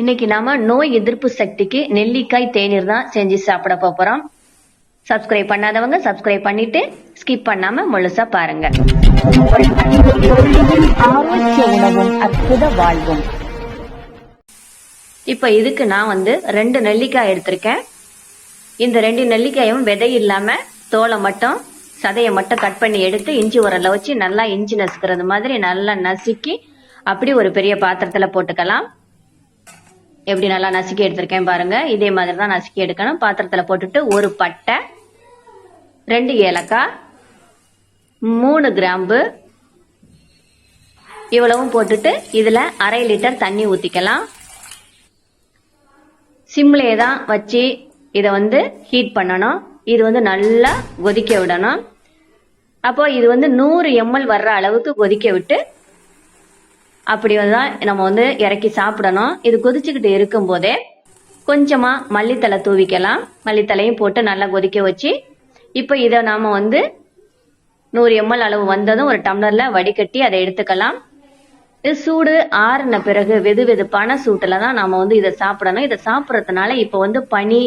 இன்னைக்கு நாம நோய் எதிர்ப்பு சக்திக்கு நெல்லிக்காய் தேநீர் தான் செஞ்சு சாப்பிட போறோம். சப்ஸ்கிரைப் பண்ணாதவங்க சப்ஸ்கிரைப் பண்ணிட்டு ஸ்கிப் பண்ணாம முழுசா பாருங்க. அற்புத வாழ்வும். இப்ப இதுக்கு நான் வந்து ரெண்டு நெல்லிக்காய் எடுத்திருக்கேன். இந்த ரெண்டு நெல்லிக்காயும் விதை இல்லாம தோலை மட்டும் சதையை மட்டும் கட் பண்ணி எடுத்து இஞ்சி உரல்ல வச்சு நல்லா இஞ்சி நசுக்கிறது மாதிரி நல்லா நசுக்கி அப்படி ஒரு பெரிய பாத்திரத்துல போட்டுக்கலாம். எப்படி நல்லா நசுக்கி எடுத்திருக்கேன் பாருங்க. இதே மாதிரி தான் நசுக்கி எடுக்கணும். பாத்திரத்துல போட்டுட்டு ஒரு பட்டை ரெண்டு ஏலக்காய் மூணு கிராம்பு இவ்வளவும் போட்டுட்டு இதில் அரை லிட்டர் தண்ணி ஊற்றிக்கலாம் சிம்லே தான் வச்சு இதை வந்து ஹீட் பண்ணணும். இது வந்து நல்லா கொதிக்க விடணும். அப்போ இது வந்து நூறு எம்எல் வர்ற அளவுக்கு கொதிக்க விட்டு அப்படி தான் நம்ம வந்து இறக்கி சாப்பிடணும். இது கொதிச்சுக்கிட்டு இருக்கும் போதே கொஞ்சமா மல்லித்தலை தூவிக்கலாம். மல்லித்தலையும் போட்டு நல்லா கொதிக்க வச்சு இப்போ இதை நாம வந்து நூறு எம்எல் அளவு வந்ததும் ஒரு டம்ளர்ல வடிகட்டி அதை எடுத்துக்கலாம். இது சூடு ஆறுன பிறகு வெது வெதுப்பான சூட்டில் தான் நாம வந்து இதை சாப்பிடணும். இதை சாப்பிடறதுனால இப்போ வந்து பனி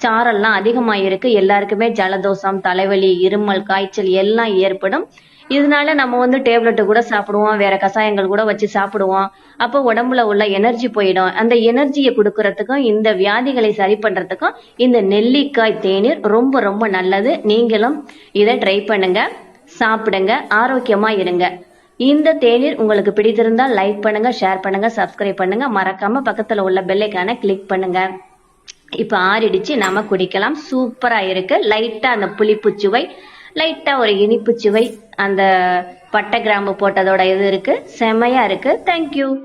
சாரெல்லாம் அதிகமா இருக்கு எல்லாருக்குமே ஜலதோஷம் தலைவலி இருமல் காய்ச்சல் எல்லாம் ஏற்படும். இதனால நம்ம வந்து டேப்லெட் கூட சாப்பிடுவோம் வேற கஷாயங்கள் கூட வச்சு சாப்பிடுவோம். அப்போ உடம்புல உள்ள எனர்ஜி போயிடும். அந்த எனர்ஜியை கொடுக்கறதுக்கும் இந்த வியாதிகளை சரி பண்றதுக்கும் இந்த நெல்லிக்காய் தேநீர் ரொம்ப ரொம்ப நல்லது. நீங்களும் இதை ட்ரை பண்ணுங்க. சாப்பிடுங்க. ஆரோக்கியமா இருங்க. இந்த தேநீர் உங்களுக்கு பிடித்திருந்தால் லைக் பண்ணுங்க ஷேர் பண்ணுங்க சப்ஸ்கிரைப் பண்ணுங்க. மறக்காம பக்கத்துல உள்ள பெல்லைக்கான கிளிக் பண்ணுங்க. இப்ப ஆறிடிச்சு. நாம குடிக்கலாம். சூப்பரா இருக்கு. லைட்டா அந்த புளிப்பு சுவை லைட்டா ஒரு இனிப்பு சுவை அந்த பட்டை கிராம்பு போட்டதோட இது இருக்கு. செமையா இருக்கு. தேங்க்யூ